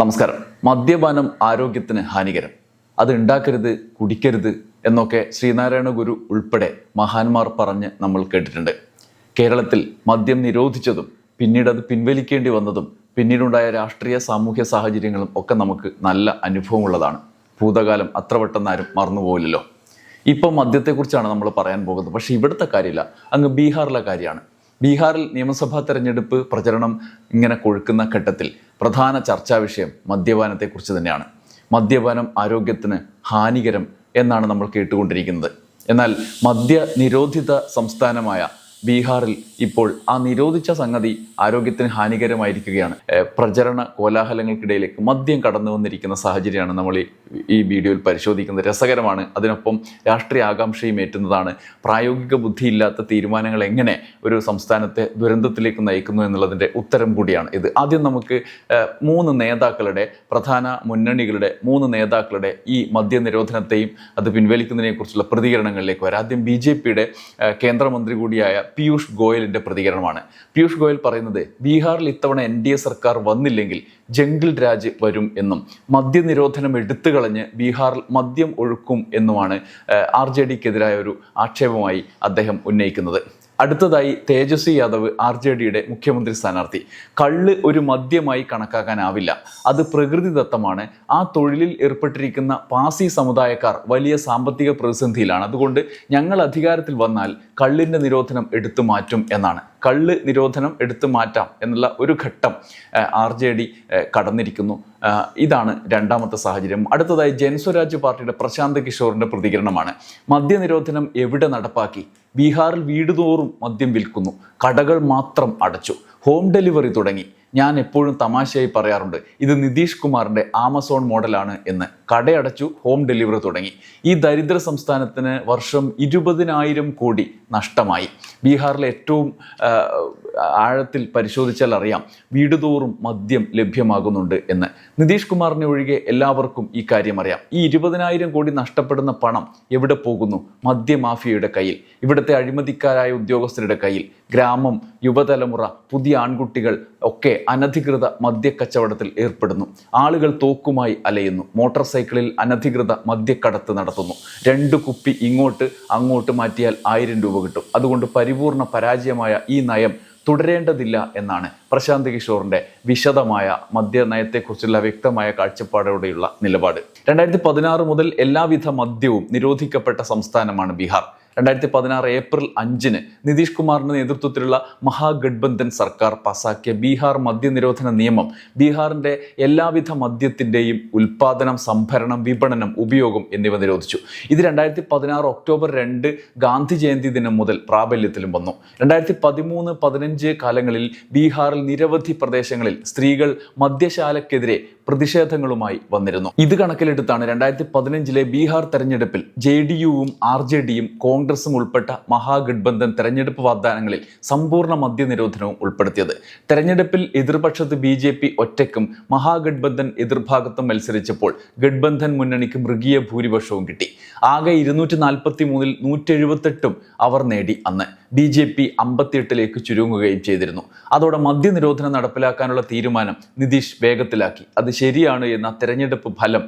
നമസ്കാരം. മദ്യപാനം ആരോഗ്യത്തിന് ഹാനികരം. അത് ഉണ്ടാക്കരുത് കുടിക്കരുത് എന്നൊക്കെ ശ്രീനാരായണ ഗുരു ഉൾപ്പെടെ മഹാന്മാർ പറഞ്ഞ് നമ്മൾ കേട്ടിട്ടുണ്ട്. കേരളത്തിൽ മദ്യം നിരോധിച്ചതും പിന്നീട് അത് പിൻവലിക്കേണ്ടി വന്നതും പിന്നീടുണ്ടായ രാഷ്ട്രീയ സാമൂഹ്യ സാഹചര്യങ്ങളും ഒക്കെ നമുക്ക് നല്ല അനുഭവമുള്ളതാണ്. ഭൂതകാലം അത്ര പെട്ടെന്നാരും മറന്നുപോകില്ലല്ലോ ഇപ്പം മദ്യത്തെക്കുറിച്ചാണ് നമ്മൾ പറയാൻ പോകുന്നത്. പക്ഷേ ഇവിടുത്തെ കാര്യമില്ല. അങ്ങ് ബീഹാറിലെ കാര്യമാണ്. ബീഹാറിൽ നിയമസഭാ തെരഞ്ഞെടുപ്പ് പ്രചരണം ഇങ്ങനെ കൊഴുക്കുന്ന ഘട്ടത്തിൽ പ്രധാന ചർച്ചാ വിഷയം മദ്യപാനത്തെക്കുറിച്ച് തന്നെയാണ്. മദ്യപാനം ആരോഗ്യത്തിന് ഹാനികരം എന്നാണ് നമ്മൾ കേട്ടുകൊണ്ടിരിക്കുന്നത്. എന്നാൽ മദ്യ നിരോധിത സംസ്ഥാനമായ ബീഹാറിൽ ഇപ്പോൾ ആ നിരോധിച്ച സംഗതി ആരോഗ്യത്തിന് ഹാനികരമായിരിക്കുകയാണ്. പ്രചരണ കോലാഹലങ്ങൾക്കിടയിലേക്ക് മദ്യം കടന്നു വന്നിരിക്കുന്ന സാഹചര്യമാണ് നമ്മൾ ഈ വീഡിയോയിൽ പരിശോധിക്കുന്നത്. രസകരമാണ്. അതിനൊപ്പം രാഷ്ട്രീയ ആകാംക്ഷയും ഏറ്റുന്നതാണ്. പ്രായോഗിക ബുദ്ധിയില്ലാത്ത തീരുമാനങ്ങൾ എങ്ങനെ ഒരു സംസ്ഥാനത്തെ ദുരന്തത്തിലേക്ക് നയിക്കുന്നു എന്നുള്ളതിന്റെ ഉത്തരം കൂടിയാണ് ഇത്. ആദ്യം നമുക്ക് മൂന്ന് നേതാക്കളുടെ പ്രധാന മുന്നണികളുടെ മൂന്ന് നേതാക്കളുടെ ഈ മദ്യ നിരോധനത്തെയും അത് പിൻവലിക്കുന്നതിനെക്കുറിച്ചുള്ള പ്രതികരണങ്ങളിലേക്ക് വരാം. ആദ്യം ബി ജെ പിയുടെ കേന്ദ്രമന്ത്രി കൂടിയായ പീയൂഷ് ഗോയലിന്റെ പ്രതികരണമാണ്. പീയൂഷ് ഗോയൽ പറയുന്നത് ബീഹാറിൽ ഇത്തവണ എൻ ഡി എ സർക്കാർ വന്നില്ലെങ്കിൽ ജംഗിൾ രാജ് വരും എന്നും മദ്യനിരോധനം എടുത്തു കളഞ്ഞ് ബീഹാറിൽ മദ്യം ഒഴുക്കും എന്നുമാണ് ആർ ജെ ഡിക്കെതിരായ ഒരു ആക്ഷേപമായി അദ്ദേഹം ഉന്നയിക്കുന്നത്. അടുത്തതായി തേജസ്വി യാദവ് ആർ ജെ ഡിയുടെ മുഖ്യമന്ത്രി സ്ഥാനാർത്ഥി. കള്ള് ഒരു മദ്യമായി കണക്കാക്കാനാവില്ല. അത് പ്രകൃതിദത്തമാണ് ആ തൊഴിലിൽ ഏർപ്പെട്ടിരിക്കുന്ന പാസി സമുദായക്കാർ വലിയ സാമ്പത്തിക പ്രതിസന്ധിയിലാണ്. അതുകൊണ്ട് ഞങ്ങൾ അധികാരത്തിൽ വന്നാൽ കള്ളിന്റെ നിരോധനം എടുത്തു മാറ്റും എന്നാണ്. കള്ള് നിരോധനം എടുത്തു മാറ്റാം എന്നുള്ള ഒരു ഘട്ടം ആർ ജെ ഡി കടന്നിരിക്കുന്നു. ഇതാണ് രണ്ടാമത്തെ സാഹചര്യം. അടുത്തതായി ജൻസ്വരാജ് പാർട്ടിയുടെ പ്രശാന്ത് കിഷോറിന്റെ പ്രതികരണമാണ്. മദ്യനിരോധനം എവിടെ നടപ്പാക്കി? ബീഹാറിൽ വീടുതോറും മദ്യം വിൽക്കുന്നു. കടകൾ മാത്രം അടച്ചു. ഹോം ഡെലിവറി തുടങ്ങി. ഞാൻ എപ്പോഴും തമാശയായി പറയാറുണ്ട് ഇത് നിതീഷ് കുമാറിന്റെ ആമസോൺ മോഡലാണ് എന്ന്. കടയടച്ചു ഹോം ഡെലിവറി തുടങ്ങി. ഈ ദരിദ്ര സംസ്ഥാനത്തിന് വർഷം ഇരുപതിനായിരം കോടി നഷ്ടമായി. ബീഹാറിലെ ഏറ്റവും ആഴത്തിൽ പരിശോധിച്ചാൽ അറിയാം വീടുതോറും മദ്യം ലഭ്യമാകുന്നുണ്ട് എന്ന്. നിതീഷ് കുമാറിനെ ഒഴികെ എല്ലാവർക്കും ഈ കാര്യം അറിയാം. ഈ ഇരുപതിനായിരം കോടി നഷ്ടപ്പെടുന്ന പണം എവിടെ പോകുന്നു? മദ്യമാഫിയയുടെ കയ്യിൽ. ഇവിടുത്തെ അഴിമതിക്കാരായ ഉദ്യോഗസ്ഥരുടെ കയ്യിൽ. ഗ്രാമം യുവതലമുറ പുതിയ ആൺകുട്ടികൾ ഒക്കെ അനധികൃത മദ്യക്കച്ചവടത്തിൽ ഏർപ്പെടുന്നു. ആളുകൾ തോക്കുമായി അലയുന്നു. മോട്ടോർ സൈക്കിളിൽ അനധികൃത മദ്യക്കടത്ത് നടത്തുന്നു. രണ്ട് കുപ്പി ഇങ്ങോട്ട് അങ്ങോട്ട് മാറ്റിയാൽ ആയിരം രൂപ കിട്ടും. അതുകൊണ്ട് പരിപൂർണ പരാജയമായ ഈ നയം തുടരേണ്ടതില്ല എന്നാണ് പ്രശാന്ത് കിഷോറിന്റെ വിശദമായ മദ്യനയത്തെക്കുറിച്ചുള്ള വ്യക്തമായ കാഴ്ചപ്പാടോടെയുള്ള നിലപാട്. രണ്ടായിരത്തി പതിനാറ് മുതൽ എല്ലാവിധ മദ്യവും നിരോധിക്കപ്പെട്ട സംസ്ഥാനമാണ് ബീഹാർ. രണ്ടായിരത്തി പതിനാറ് ഏപ്രിൽ അഞ്ചിന് നിതീഷ് കുമാറിന്റെ നേതൃത്വത്തിലുള്ള മഹാഗഡ്ബന്ധൻ സർക്കാർ പാസാക്കിയ ബീഹാർ മദ്യനിരോധന നിയമം ബീഹാറിന്റെ എല്ലാവിധ മദ്യത്തിന്റെയും ഉൽപാദനം സംഭരണം വിപണനം ഉപയോഗം എന്നിവ നിരോധിച്ചു. ഇത് രണ്ടായിരത്തി പതിനാറ് ഒക്ടോബർ രണ്ട് ഗാന്ധി ജയന്തി ദിനം മുതൽ പ്രാബല്യത്തിലും വന്നു. രണ്ടായിരത്തി പതിമൂന്ന് പതിനഞ്ച് കാലങ്ങളിൽ ബീഹാറിൽ നിരവധി പ്രദേശങ്ങളിൽ സ്ത്രീകൾ മദ്യശാലക്കെതിരെ പ്രതിഷേധങ്ങളുമായി വന്നിരുന്നു. ഇത് കണക്കിലെടുത്താണ് രണ്ടായിരത്തി പതിനഞ്ചിലെ ബീഹാർ തെരഞ്ഞെടുപ്പിൽ ജെ ഡി യുവും ആർ ജെ ഡിയും കോൺഗ്രസും ഉൾപ്പെട്ട മഹാഗഡ്ബന്ധൻ തെരഞ്ഞെടുപ്പ് വാഗ്ദാനങ്ങളിൽ സമ്പൂർണ മദ്യനിരോധനവും ഉൾപ്പെടുത്തിയത്. തെരഞ്ഞെടുപ്പിൽ എതിർപക്ഷത്ത് ബി ജെ പി ഒറ്റയ്ക്കും മഹാഗഡ്ബന്ധൻ എതിർഭാഗത്തും മത്സരിച്ചപ്പോൾ ഗഡ്ബന്ധൻ മുന്നണിക്ക് മൃഗീയ ഭൂരിപക്ഷവും കിട്ടി. ആകെ ഇരുന്നൂറ്റി നാൽപ്പത്തി മൂന്നിൽ നൂറ്റി എഴുപത്തെട്ടും അവർ നേടി അന്ന്. ബി ജെ പി അമ്പത്തിയെട്ടിലേക്ക് ചുരുങ്ങുകയും ചെയ്തിരുന്നു. അതോടെ മദ്യനിരോധനം നടപ്പിലാക്കാനുള്ള തീരുമാനം നിതീഷ് വേഗത്തിലാക്കി. അത് ശരിയാണ് എന്ന തെരഞ്ഞെടുപ്പ് ഫലം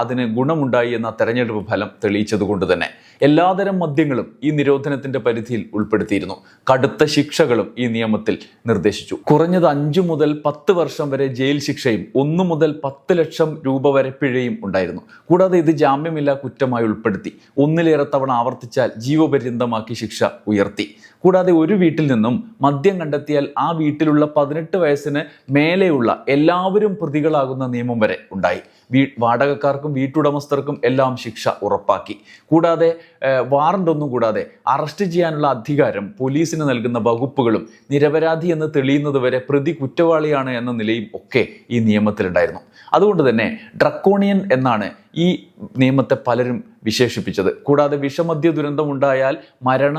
അതിന് ഗുണമുണ്ടായി എന്ന തെരഞ്ഞെടുപ്പ് ഫലം തെളിയിച്ചതുകൊണ്ട് തന്നെ. എല്ലാതരം മദ്യങ്ങളും ഈ നിരോധനത്തിന്റെ പരിധിയിൽ ഉൾപ്പെടുത്തിയിരുന്നു. കടുത്ത ശിക്ഷകളും ഈ നിയമത്തിൽ നിർദ്ദേശിച്ചു. കുറഞ്ഞത് അഞ്ചു മുതൽ പത്ത് വർഷം വരെ ജയിൽ ശിക്ഷയും ഒന്നു മുതൽ പത്ത് ലക്ഷം രൂപ വരെ പിഴയും ഉണ്ടായിരുന്നു. കൂടാതെ ഇത് ജാമ്യമില്ലാ കുറ്റമായി ഉൾപ്പെടുത്തി. ഒന്നിലേറെ തവണ ആവർത്തിച്ചാൽ ജീവപര്യന്തമാക്കി ശിക്ഷ ഉയർത്തി. Peace. കൂടാതെ ഒരു വീട്ടിൽ നിന്നും മദ്യം കണ്ടെത്തിയാൽ ആ വീട്ടിലുള്ള പതിനെട്ട് വയസ്സിന് മേലെയുള്ള എല്ലാവരും പ്രതികളാകുന്ന നിയമം വരെ ഉണ്ടായി. വീ വാടകക്കാർക്കും വീട്ടുടമസ്ഥർക്കും എല്ലാം ശിക്ഷ ഉറപ്പാക്കി. കൂടാതെ വാറണ്ട് ഒന്നും കൂടാതെ അറസ്റ്റ് ചെയ്യാനുള്ള അധികാരം പോലീസിന് നൽകുന്ന വകുപ്പുകളും നിരപരാധി എന്ന് തെളിയുന്നത് വരെ പ്രതി കുറ്റവാളിയാണ് എന്ന നിലയും ഒക്കെ ഈ നിയമത്തിലുണ്ടായിരുന്നു. അതുകൊണ്ട് തന്നെ ഡ്രക്കോണിയൻ എന്നാണ് ഈ നിയമത്തെ പലരും വിശേഷിപ്പിച്ചത്. കൂടാതെ വിഷമദ്യ ദുരന്തമുണ്ടായാൽ മരണ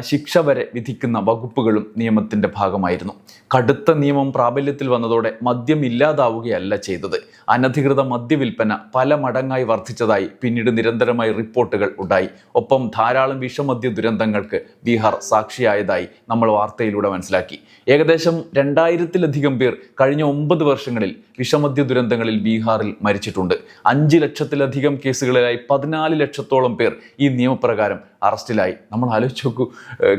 ശിക്ഷ വരെ വരെ വിധിക്കുന്ന വകുപ്പുകളും നിയമത്തിന്റെ ഭാഗമായിരുന്നു. കടുത്ത നിയമം പ്രാബല്യത്തിൽ വന്നതോടെ മദ്യം ഇല്ലാതാവുകയല്ല ചെയ്തത്. അനധികൃത മദ്യവിൽപ്പന പല മടങ്ങായി വർദ്ധിച്ചതായി പിന്നീട് നിരന്തരമായി റിപ്പോർട്ടുകൾ ഉണ്ടായി. ഒപ്പം ധാരാളം വിഷമദ്യ ദുരന്തങ്ങൾക്ക് ബീഹാർ സാക്ഷിയായതായി നമ്മൾ വാർത്തയിലൂടെ മനസ്സിലാക്കി. ഏകദേശം രണ്ടായിരത്തിലധികം പേർ കഴിഞ്ഞ ഒമ്പത് വർഷങ്ങളിൽ വിഷമദ്യ ദുരന്തങ്ങളിൽ ബീഹാറിൽ മരിച്ചിട്ടുണ്ട്. അഞ്ച് ലക്ഷത്തിലധികം കേസുകളിലായി പതിനാല് ലക്ഷത്തോളം പേർ ഈ നിയമപ്രകാരം അറസ്റ്റിലായി. നമ്മൾ ആലോചിച്ച് നോക്കൂ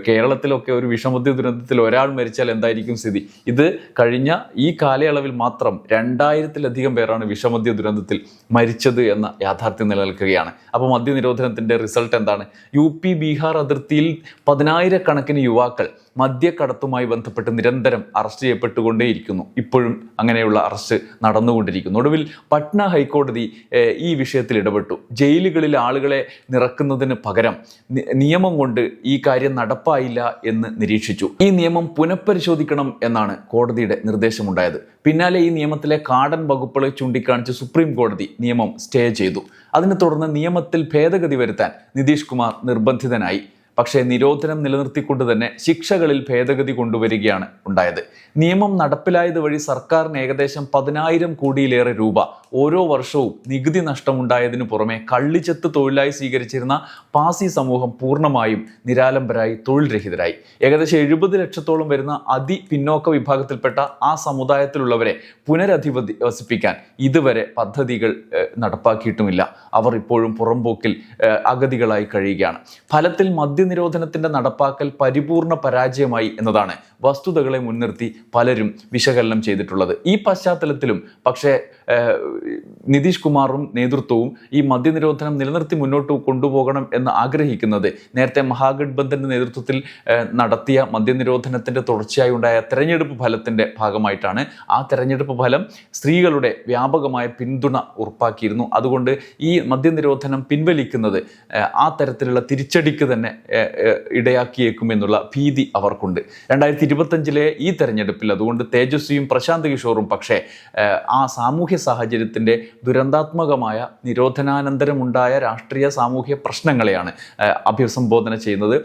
കേരളത്തിലൊക്കെ ഒരു വിഷമദ്യ ദുരന്തത്തിൽ ഒരാൾ മരിച്ചാൽ എന്തായിരിക്കും സ്ഥിതി? ഇത് കഴിഞ്ഞ ഈ കാലയളവിൽ മാത്രം രണ്ടായിരത്തിലധികം പേരാണ് വിഷമദ്യ ദുരന്തത്തിൽ മരിച്ചത് എന്ന യാഥാർത്ഥ്യം നിലനിൽക്കുകയാണ്. അപ്പോൾ മദ്യനിരോധനത്തിന്റെ റിസൾട്ട് എന്താണ്? യു പി ബീഹാർ അതിർത്തിയിൽ പതിനായിരക്കണക്കിന് യുവാക്കൾ മദ്യക്കടത്തുമായി ബന്ധപ്പെട്ട് നിരന്തരം അറസ്റ്റ് ചെയ്യപ്പെട്ടുകൊണ്ടേയിരിക്കുന്നു. ഇപ്പോഴും അങ്ങനെയുള്ള അറസ്റ്റ് നടന്നുകൊണ്ടിരിക്കുന്നു. ഒടുവിൽ പട്ന ഹൈക്കോടതി ഈ വിഷയത്തിൽ ഇടപെട്ടു. ജയിലുകളിൽ ആളുകളെ നിറക്കുന്നതിന് പകരം നിയമം കൊണ്ട് ഈ കാര്യം നടപ്പായില്ല എന്ന് നിരീക്ഷിച്ചു. ഈ നിയമം പുനഃപരിശോധിക്കണം എന്നാണ് കോടതിയുടെ നിർദ്ദേശമുണ്ടായത്. പിന്നാലെ ഈ നിയമത്തിലെ കാടൻ വകുപ്പുകളെ ചൂണ്ടിക്കാണിച്ച് സുപ്രീം കോടതി നിയമം സ്റ്റേ ചെയ്തു. അതിനെ തുടർന്ന് നിയമത്തിൽ ഭേദഗതി വരുത്താൻ നിതീഷ് കുമാർ നിർബന്ധിതനായി. പക്ഷേ നിരോധനം നിലനിർത്തിക്കൊണ്ട് തന്നെ ശിക്ഷകളിൽ ഭേദഗതി കൊണ്ടുവരികയാണ് ഉണ്ടായത്. നിയമം നടപ്പിലായത് വഴി സർക്കാരിന് ഏകദേശം പതിനായിരം കോടിയിലേറെ രൂപ ഓരോ വർഷവും നികുതി നഷ്ടമുണ്ടായതിനു പുറമെ കള്ളിച്ചത്ത് തൊഴിലായി സ്വീകരിച്ചിരുന്ന പാസി സമൂഹം പൂർണമായും നിരാലംബരായി തൊഴിൽ രഹിതരായി ഏകദേശം എഴുപത് ലക്ഷത്തോളം വരുന്ന അതി പിന്നോക്ക വിഭാഗത്തിൽപ്പെട്ട ആ സമുദായത്തിലുള്ളവരെ പുനരധിവസിപ്പിക്കാൻ ഇതുവരെ പദ്ധതികൾ നടപ്പാക്കിയിട്ടുമില്ല. അവർ ഇപ്പോഴും പുറംപോക്കിൽ അഗതികളായി കഴിയുകയാണ്. ഫലത്തിൽ മദ്യനിരോധനത്തിന്റെ നടപ്പാക്കൽ പരിപൂർണ പരാജയമായി എന്നതാണ് വസ്തുതകളെ മുൻനിർത്തി പലരും വിശകലനം ചെയ്തിട്ടുള്ളത്. ഈ പശ്ചാത്തലത്തിലും പക്ഷേ നിതീഷ് കുമാറും നേതൃത്വവും ഈ മദ്യനിരോധനം നിലനിർത്തി മുന്നോട്ട് കൊണ്ടുപോകണം എന്ന് ആഗ്രഹിക്കുന്നത് നേരത്തെ മഹാഗഡ്ബന്ധന്റെ നേതൃത്വത്തിൽ നടത്തിയ മദ്യനിരോധനത്തിന്റെ തുടർച്ചയായി ഉണ്ടായ തെരഞ്ഞെടുപ്പ് ഫലത്തിന്റെ ഭാഗമായിട്ടാണ് ആ തെരഞ്ഞെടുപ്പ് ഫലം സ്ത്രീകളുടെ വ്യാപകമായ പിന്തുണ ഉറപ്പാക്കിയിരുന്നു. അതുകൊണ്ട് ഈ മദ്യനിരോധനം പിൻവലിക്കുന്നത് ആ തരത്തിലുള്ള തിരിച്ചടിക്ക് തന്നെ ഇടയാക്കിയേക്കുമെന്നുള്ള ഭീതി അവർക്കുണ്ട്. രണ്ടായിരത്തി ഇരുപത്തഞ്ചിലെ ഈ തെരഞ്ഞെടുപ്പിൽ അതുകൊണ്ട് തേജസ്വിയും പ്രശാന്ത് കിഷോറും പക്ഷേ ആ സാമൂഹ്യ സാഹചര്യത്തിന്റെ ദുരന്താത്മകമായ നിരോധനാനന്തരമുണ്ടായ രാഷ്ട്രീയ സാമൂഹ്യ പ്രശ്നങ്ങളെയാണ് അഭിസംബോധന ചെയ്യുന്നത്.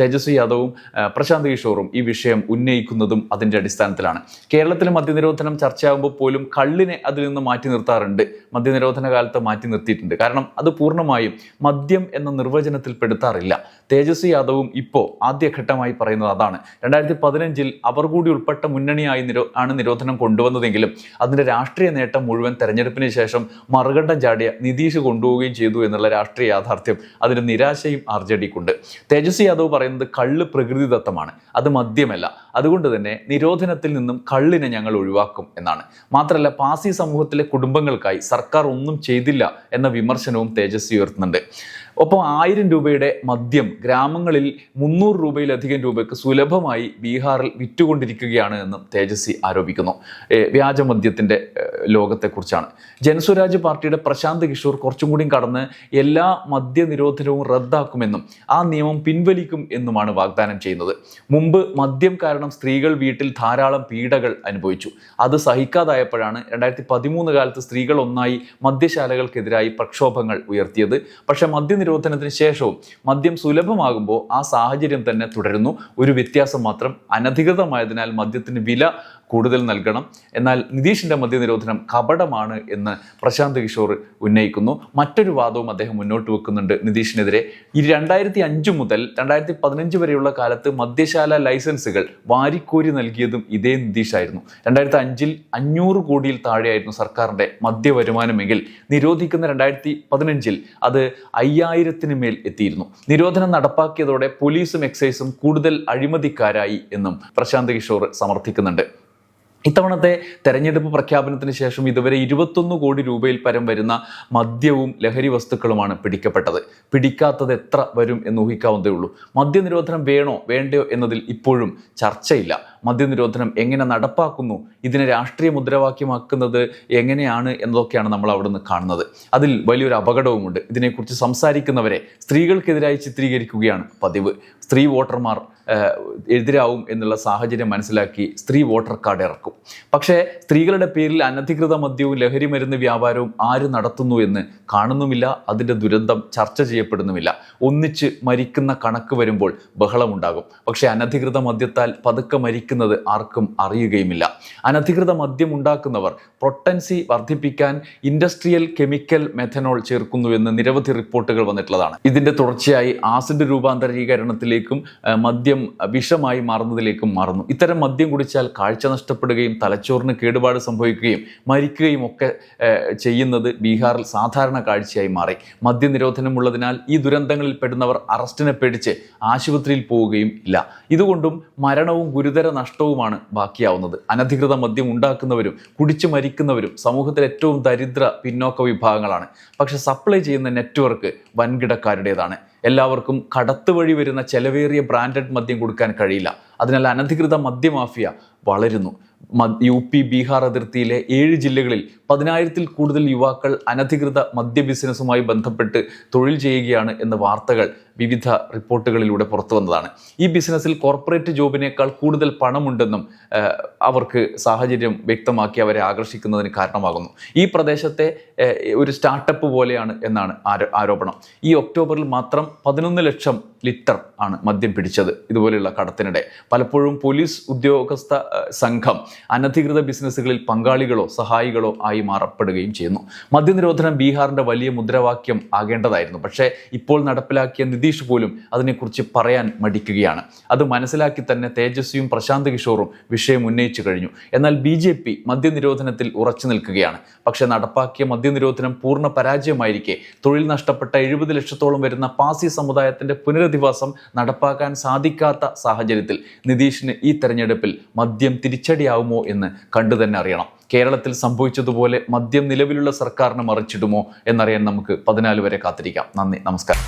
തേജസ്വി യാദവും പ്രശാന്ത് കിഷോറും ഈ വിഷയം ഉന്നയിക്കുന്നതും അതിന്റെ അടിസ്ഥാനത്തിലാണ്. കേരളത്തിൽ മദ്യനിരോധനം ചർച്ചയാകുമ്പോൾ പോലും കള്ളിനെ അതിൽ നിന്ന് മാറ്റി നിർത്താറുണ്ട്. മദ്യനിരോധന കാലത്ത് മാറ്റി നിർത്തിയിട്ടുണ്ട്. കാരണം അത് പൂർണമായും മദ്യം എന്ന നിർവചനത്തിൽ പെടുത്താറില്ല തേജസ്വി യാദവും ഇപ്പോൾ ആദ്യഘട്ടമായി പറയുന്നത് അതാണ്. രണ്ടായിരത്തി പതിനഞ്ചിൽ അവർ കൂടി ഉൾപ്പെട്ട മുന്നണിയായി നിരോ ആണ് നിരോധനം കൊണ്ടുവന്നതെങ്കിലും അതിന്റെ രാഷ്ട്രീയ നേട്ടം മുഴുവൻ തെരഞ്ഞെടുപ്പിന് ശേഷം മറുകണ്ഠം ചാടിയ നിതീഷ് കൊണ്ടുപോവുകയും ചെയ്തു എന്നുള്ള രാഷ്ട്രീയ യാഥാർത്ഥ്യം അതിന് നിരാശയും ആർ ജെ ഡിക്കുണ്ട് തേജസ്വി യാദവ് പറയുന്നത് കള്ള് പ്രകൃതിദത്തമാണ് അത് മദ്യമല്ല. അതുകൊണ്ട് തന്നെ നിരോധനത്തിൽ നിന്നും കള്ളിനെ ഞങ്ങൾ ഒഴിവാക്കും എന്നാണ്. മാത്രമല്ല പാസി സമൂഹത്തിലെ കുടുംബങ്ങൾക്കായി സർക്കാർ ഒന്നും ചെയ്തില്ല എന്ന വിമർശനവും തേജസ്വി ഉയർത്തുന്നുണ്ട്. ഒപ്പം ആയിരം രൂപയുടെ മദ്യം ഗ്രാമങ്ങളിൽ മുന്നൂറ് രൂപയിലധികം രൂപയ്ക്ക് സുലഭമായി ബീഹാറിൽ വിറ്റുകൊണ്ടിരിക്കുകയാണ് എന്നും തേജസ്വി ആരോപിക്കുന്നു. വ്യാജമദ്യത്തിന്റെ ലോകത്തെക്കുറിച്ചാണ്. ജനസ്വരാജ് പാർട്ടിയുടെ പ്രശാന്ത് കിഷോർ കുറച്ചും കൂടി കടന്ന് എല്ലാ മദ്യ നിരോധനവും റദ്ദാക്കുമെന്നും ആ നിയമം പിൻവലിക്കും എന്നുമാണ് വാഗ്ദാനം ചെയ്യുന്നത്. മുമ്പ് മദ്യം കാരണം സ്ത്രീകൾ വീട്ടിൽ ധാരാളം പീഡകൾ അനുഭവിച്ചു. അത് സഹിക്കാതായപ്പോഴാണ് രണ്ടായിരത്തി പതിമൂന്ന് കാലത്ത് സ്ത്രീകൾ ഒന്നായി മദ്യശാലകൾക്കെതിരായി പ്രക്ഷോഭങ്ങൾ ഉയർത്തിയത്. പക്ഷേ മദ്യനിരോധനത്തിന് ശേഷവും മദ്യം സുലഭമാകുമ്പോൾ ആ സാഹചര്യം തന്നെ തുടരുന്നു. ഒരു വ്യത്യാസം മാത്രം അനധികൃതമായതിനാൽ മദ്യത്തിന് വില കൂടുതൽ നൽകണം. എന്നാൽ നിതീഷിന്റെ മദ്യനിരോധനം കപടമാണ് എന്ന് പ്രശാന്ത് കിഷോർ ഉന്നയിക്കുന്നു. മറ്റൊരു വാദവും അദ്ദേഹം മുന്നോട്ട് വെക്കുന്നുണ്ട് നിതീഷിനെതിരെ. ഈ രണ്ടായിരത്തി അഞ്ച് മുതൽ രണ്ടായിരത്തി പതിനഞ്ച് വരെയുള്ള കാലത്ത് മദ്യശാല ലൈസൻസുകൾ വാരിക്കോരി നൽകിയതും ഇതേ നിതീഷായിരുന്നു. രണ്ടായിരത്തി അഞ്ചിൽ അഞ്ഞൂറ് കോടിയിൽ താഴെയായിരുന്നു സർക്കാരിന്റെ മദ്യവരുമാനമെങ്കിൽ നിരോധിക്കുന്ന രണ്ടായിരത്തി പതിനഞ്ചിൽ അത് അയ്യായിരത്തിന് മേൽ എത്തിയിരുന്നു. നിരോധനം നടപ്പാക്കിയതോടെ പോലീസും എക്സൈസും കൂടുതൽ അഴിമതിക്കാരായി എന്നും പ്രശാന്ത് കിഷോർ സമർത്ഥിക്കുന്നുണ്ട്. ഇത്തവണത്തെ തെരഞ്ഞെടുപ്പ് പ്രഖ്യാപനത്തിന് ശേഷം ഇതുവരെ ഇരുപത്തൊന്ന് കോടി രൂപയിൽ പരം വരുന്ന മദ്യവും ലഹരി വസ്തുക്കളുമാണ് പിടിക്കപ്പെട്ടത്. പിടിക്കാത്തത് എത്ര വരും എന്ന് ഊഹിക്കാവുന്നതേ ഉള്ളൂ. മദ്യനിരോധനം വേണോ വേണ്ടയോ എന്നതിൽ ഇപ്പോഴും ചർച്ചയില്ല. മദ്യനിരോധനം എങ്ങനെ നടപ്പാക്കുന്നു ഇതിനെ രാഷ്ട്രീയ മുദ്രാവാക്യമാക്കുന്നത് എങ്ങനെയാണ് എന്നതൊക്കെയാണ് നമ്മൾ അവിടുന്ന് കാണുന്നത്. അതിൽ വലിയൊരു അപകടവുമുണ്ട്. ഇതിനെക്കുറിച്ച് സംസാരിക്കുന്നവരെ സ്ത്രീകൾക്കെതിരായി ചിത്രീകരിക്കുകയാണ് പതിവ്. സ്ത്രീ വോട്ടർമാർ എതിരാവും എന്നുള്ള സാഹചര്യം മനസ്സിലാക്കി സ്ത്രീ വോട്ടർ കാർഡ് ഇറക്കും. പക്ഷേ സ്ത്രീകളുടെ പേരിൽ അനധികൃത മദ്യവും ലഹരി മരുന്ന് വ്യാപാരവും ആര് നടത്തുന്നു എന്ന് കാണുന്നുമില്ല അതിന്റെ ദുരന്തം ചർച്ച ചെയ്യപ്പെടുന്നുമില്ല. ഒന്നിച്ച് മരിക്കുന്ന കണക്ക് വരുമ്പോൾ ബഹളമുണ്ടാകും. പക്ഷേ അനധികൃത മദ്യത്താൽ പതുക്കെ മരിക്കുന്നത് ആർക്കും അറിയുകയുമില്ല. അനധികൃത മദ്യം ഉണ്ടാക്കുന്നവർ പ്രൊട്ടൻസി വർദ്ധിപ്പിക്കാൻ ഇൻഡസ്ട്രിയൽ കെമിക്കൽ മെഥനോൾ ചേർക്കുന്നു എന്ന് നിരവധി റിപ്പോർട്ടുകൾ വന്നിട്ടുള്ളതാണ്. ഇതിന്റെ തുടർച്ചയായി ആസിഡ് രൂപാന്തരീകരണത്തിലേക്കും ആ, മദ്യം വിഷമായി മാറുന്നതിലേക്കും മാറുന്നു. ഇത്തരം മദ്യം കുടിച്ചാൽ കാഴ്ച നഷ്ടപ്പെടുകയും തലച്ചോറിന് കേടുപാട് സംഭവിക്കുകയും മരിക്കുകയും ഒക്കെ ചെയ്യുന്നത് ബീഹാറിൽ സാധാരണ കാഴ്ചയായി മാറി. മദ്യനിരോധനം ഉള്ളതിനാൽ ഈ ദുരന്തങ്ങളിൽ പെടുന്നവർ അറസ്റ്റിനെ പേടിച്ച് ആശുപത്രിയിൽ പോവുകയും ഇല്ല. ഇതുകൊണ്ടും മരണവും ഗുരുതര നഷ്ടവുമാണ് ബാക്കിയാവുന്നത്. അനധികൃത മദ്യം ഉണ്ടാക്കുന്നവരും കുടിച്ചു മരിക്കുന്നവരും സമൂഹത്തിൽ ഏറ്റവും ദരിദ്ര പിന്നോക്ക വിഭാഗങ്ങളാണ്. പക്ഷെ സപ്ലൈ ചെയ്യുന്ന നെറ്റ്വർക്ക് വൻകിടക്കാരുടേതാണ്. എല്ലാവർക്കും കടത്തുവഴി വരുന്ന ചെലവേറിയ ബ്രാൻഡഡ് മദ്യം കൊടുക്കാൻ കഴിയില്ല. അതിനാൽ അനധികൃത മദ്യമാഫിയ വളരുന്നു. യു പി ബീഹാർ അതിർത്തിയിലെ ഏഴ് ജില്ലകളിൽ പതിനായിരത്തിൽ കൂടുതൽ യുവാക്കൾ അനധികൃത മദ്യ ബിസിനസ്സുമായി ബന്ധപ്പെട്ട് തൊഴിൽ ചെയ്യുകയാണ് എന്ന വാർത്തകൾ വിവിധ റിപ്പോർട്ടുകളിലൂടെ പുറത്തു വന്നതാണ്. ഈ ബിസിനസ്സിൽ കോർപ്പറേറ്റ് ജോബിനേക്കാൾ കൂടുതൽ പണമുണ്ടെന്നും അവർക്ക് സാഹചര്യം വ്യക്തമാക്കി അവരെ ആകർഷിക്കുന്നതിന് കാരണമാകുന്നു. ഈ പ്രദേശത്തെ ഒരു സ്റ്റാർട്ടപ്പ് പോലെയാണ് എന്നാണ് ആരോപണം. ഈ ഒക്ടോബറിൽ മാത്രം പതിനൊന്ന് ലക്ഷം ലിറ്റർ ആണ് മദ്യം പിടിച്ചത്. ഇതുപോലെയുള്ള കടത്തിനിടെ പലപ്പോഴും പോലീസ് ഉദ്യോഗസ്ഥ സംഘം അനധികൃത ബിസിനസ്സുകളിൽ പങ്കാളികളോ സഹായികളോ ആയി മാറപ്പെടുകയും ചെയ്യുന്നു. മദ്യനിരോധനം ബീഹാറിന്റെ വലിയ മുദ്രാവാക്യം ആകേണ്ടതായിരുന്നു. പക്ഷേ ഇപ്പോൾ നടപ്പിലാക്കിയ നിതീഷ് പോലും അതിനെക്കുറിച്ച് പറയാൻ മടിക്കുകയാണ്. അത് മനസ്സിലാക്കി തന്നെ തേജസ്വിയും പ്രശാന്ത് കിഷോറും വിഷയം ഉന്നയിച്ചു കഴിഞ്ഞു. എന്നാൽ ബി ജെ പി മദ്യനിരോധനത്തിൽ ഉറച്ചു നിൽക്കുകയാണ്. പക്ഷേ നടപ്പാക്കിയ മദ്യനിരോധനം പൂർണ പരാജയമായിരിക്കെ തൊഴിൽ നഷ്ടപ്പെട്ട എഴുപത് ലക്ഷത്തോളം വരുന്ന പാസി സമുദായത്തിന്റെ പുനരധിവാസം നടപ്പാക്കാൻ സാധിക്കാത്ത സാഹചര്യത്തിൽ നിതീഷിന് ഈ തെരഞ്ഞെടുപ്പിൽ മദ്യം തിരിച്ചടിയാവുമോ എന്ന് കണ്ടു തന്നെ അറിയണം. കേരളത്തിൽ സംഭവിച്ചതുപോലെ മദ്യം നിലവിലുള്ള സർക്കാരിനെ മറിച്ചിടുമോ എന്നറിയാൻ നമുക്ക് പതിനാല് വരെ കാത്തിരിക്കാം. നന്ദി. നമസ്കാരം.